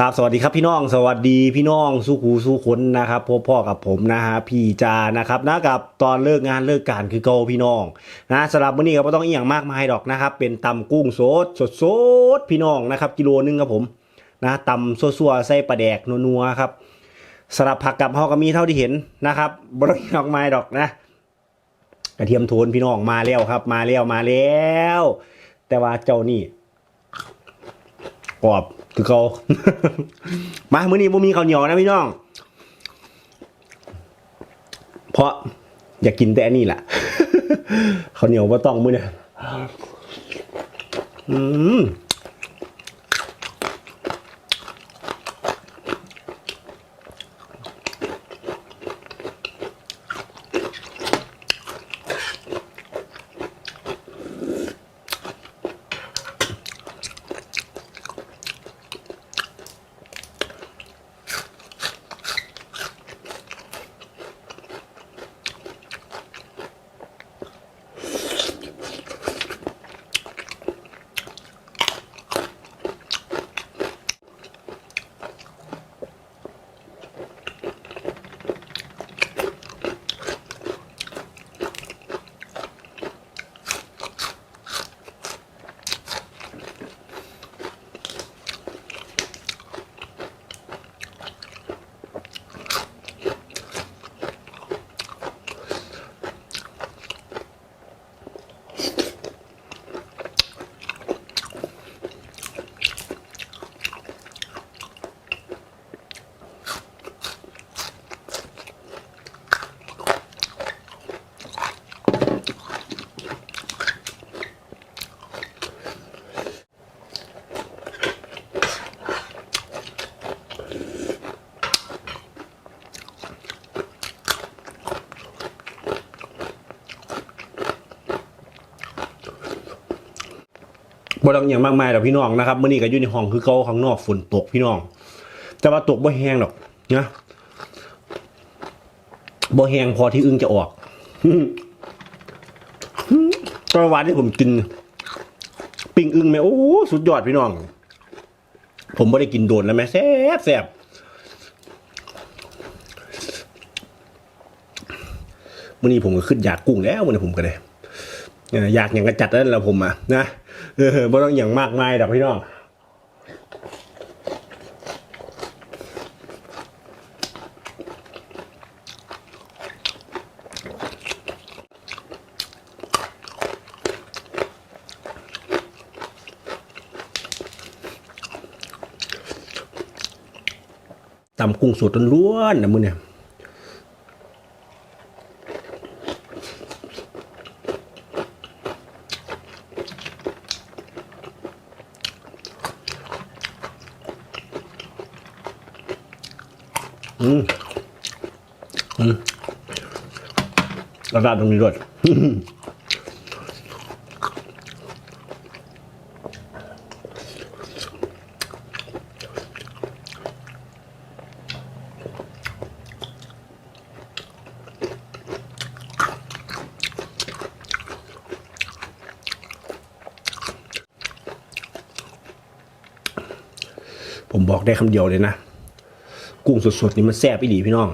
ครับสวัสดีครับพี่น้องสวัสดีพี่น้องสู้คูสู้คนนะครับพบพ่อกับผมนะฮะพี่จานะครับนะกับตอนเลิกงานเลิกการคือเกาพี่น้องนะสำหรับวันนี้ก็ไม่ต้องอีกอย่างมากมายดอกนะครับ เป็นตำกุ้งสดสดสดพี่น้องนะครับกิโลนึงครับผมนะตำซัวๆใส่ปลาแดกนัวๆครับสำหรับผักกับเฮาก็มีเท่าที่เห็นนะครับบริยอกไม้ดอกนะกระเทียมโทนพี่น้องมาแล้วครับ มาแล้วมาแล้ว แต่ว่าเจ้านี่กรอบ คือเขามามื้อนี้บ่มีข้าวเหนียวนะพี่น้อง เพราะอยากกินแต่อันนี้แหละข้าวเหนียวว่าต้องมื้อเนี่ยอืม บ่ต้องอย่างมากมายดอกพี่น้องนะครับมื้อนี้ก็อยู่ในห้องคือเก่าข้างนอกฝนตกพี่น้อง แต่ว่าตกบ่แห้งดอกนะบ่แห้งพอที่อึ้งจะออกตอนวานที่ผมกิน ปิ้งอึ้งแม่โอ้สุดยอดพี่น้อง ผมไม่ได้กินโดนแล้วแม่แซ่บแซ่บมื่อนี้ผมก็ขึ้นอยากกุ้งแล้วมื่อนี้ผมก็เลยอยากอย่างกระจัดแล้วผมอะนะ เออไม่ต้องอย่างมากมายดอกพี่น้องตำกุ้งสดล้วนๆนะมึงเนี่ย ระดาตรงนี้ด้วยผมบอกได้คำเดียวเลยนะ กุ้งสดๆนี่มันแซ่บอีหลีพี่น้อง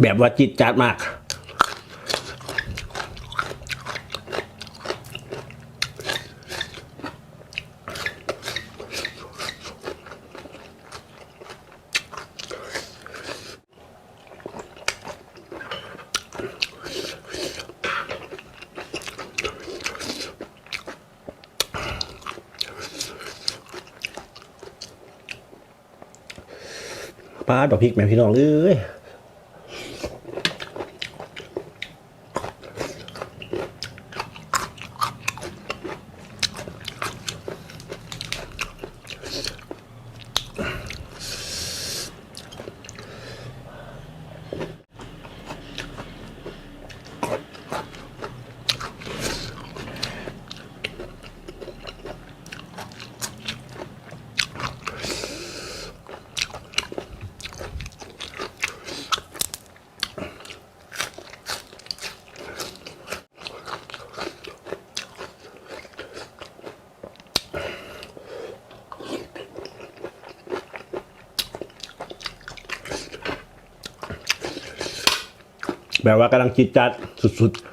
แบบว่าจิตจัดมาก ดอกพริกแม่พี่น้องเอ้ย แบบว่ากำลังจิตจัดสุดๆ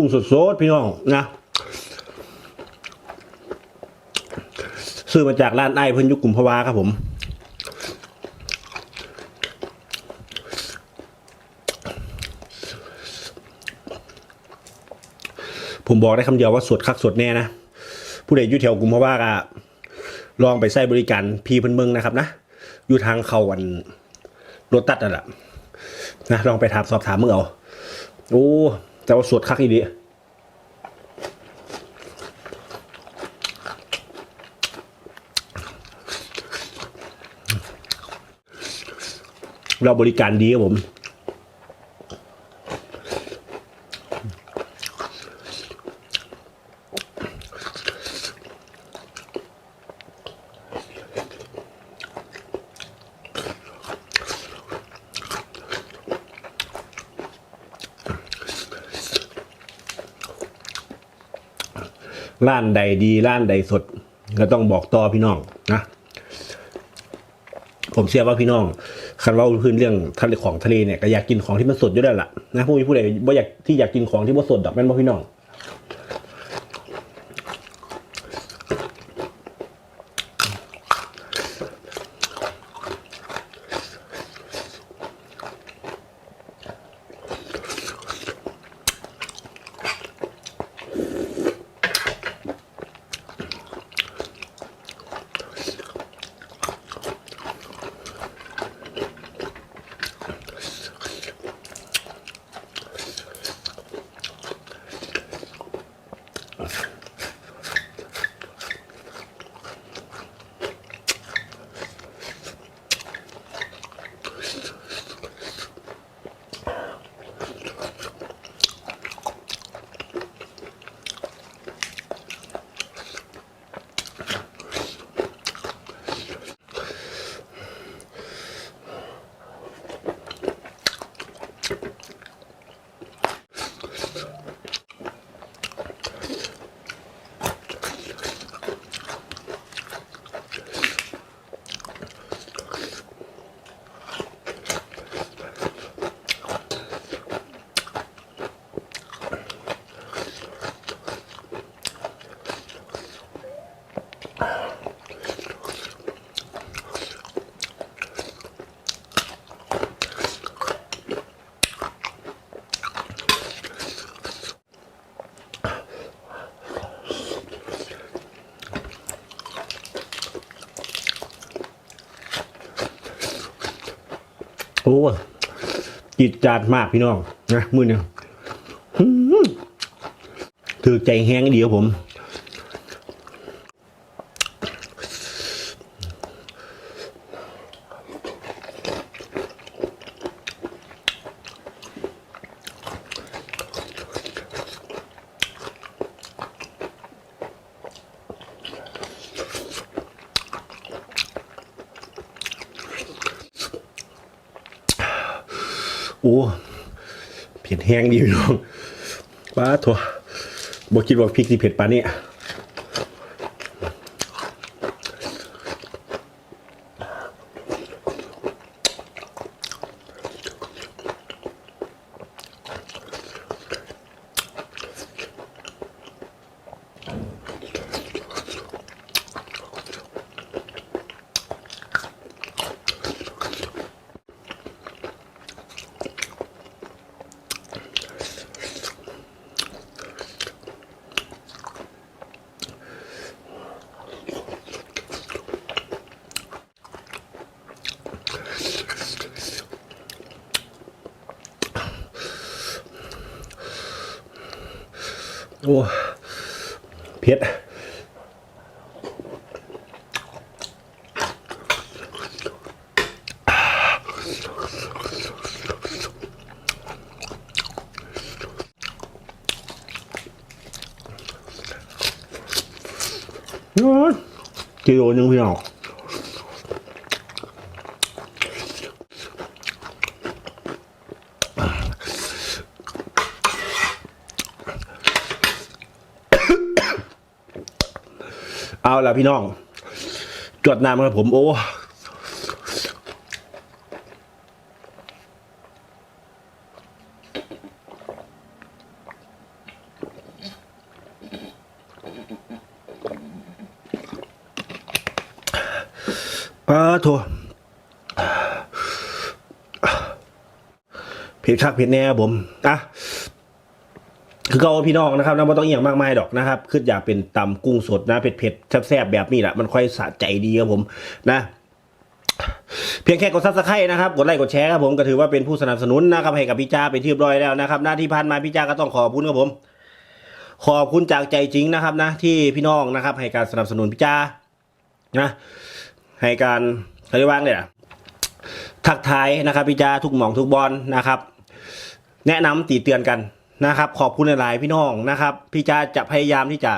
กุ้งสดๆพี่น้องนะซื้อมาจากร้านไอ้เพิ่นยุคกุมภาวาครับผม ผมบอกได้คำเดียวว่าสดคักสดแน่นะ ผู้ใดอยู่แถวกุมภาวาก็ลองไปใช้บริการพี่เพิ่นเมืองนะครับนะ อยู่ทางเขาวันรถตัดนั่นแหละนะลองไปถามสอบถามมึงเอา โอ้ แต่ว่าสดคักอีดีเราบริการดีครับผม ร้านใดดีร้านใดสด ก็ต้องบอกต่อพี่น้องนะผมเชื่อว่าพี่น้องคันว่าพื้นเรื่องทะเลของทะเลเนี่ยก็อยากกินของที่มันสดอยู่แล้วล่ะนะผู้มีผู้ใดบ่อยากที่อยากกินของที่มันสดดอกแม่นบ่พี่น้อง of จิตจาดมากพี่น้องนะมือเนี่ยถือใจแห้งดีครับผม อ โอ้ เผ็ดแห้งดีพี่น้องป้าถั่วบ่คิดว่าพริกที่เผ็ดปานนี้ อ้เผ็ดโอ้ยกิโลนึงพี่น้อง เอาละพี่น้องจวดน้ำครับผมโอ้ปลาโถเผ็ดคักผ็ดแน่ผมอะ คือเขาพี่น้องนะครับนะไม่ต้องอหย่างมากมายดอกนะครับคืออยากเป็นตำกุ้งสดนะเผ็ดๆแซ่บๆแบบนี้แหละมันค่อยสะใจดีครับผมนะเพียงแค่กดซับสไครต์นะครับกดไลค์กดแชร์ครับผมก็ถือว่าเป็นผู้สนับสนุนนะครับให้กับพี่จ้าไปนที่เรียบร้อยแล้วนะครับหน้าที่ผ่านมาพี่จ้าก็ต้องขอบคุณครับผม ขอบคุณจากใจจริงนะครับนะที่พี่น้องนะครับ ให้การสนับสนุนพี่จ้านะให้การเขาเรียกว่าไงล่ะทักทายนะครับพี่จ้าทุกหม่องทุกบอลนะครับ แนะนำตีเตือนกัน นะครับ ขอบคุณหลาย ๆ พี่น้องนะครับ พี่จ้าจะพยายามที่จะ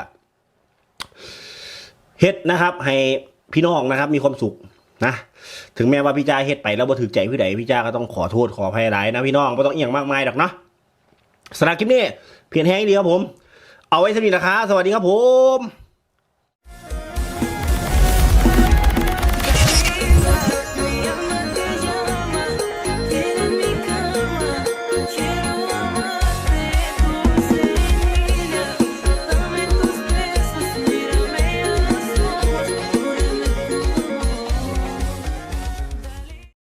เฮ็ดนะครับ ให้พี่น้องนะครับ มีความสุขนะถึงแม้ว่าพี่จ้าเฮ็ดไปแล้วบ่ถือใจพี่ใดพี่จ้าก็ต้องขอโทษขออภัยหลายนะพี่น้องไม่ต้องเอียงมากมายดอกเนาะสำหรับคลิปนี้เพียงแห้งเดียวครับผม เอาไว้สำหรับนี้นะครับสวัสดีครับผม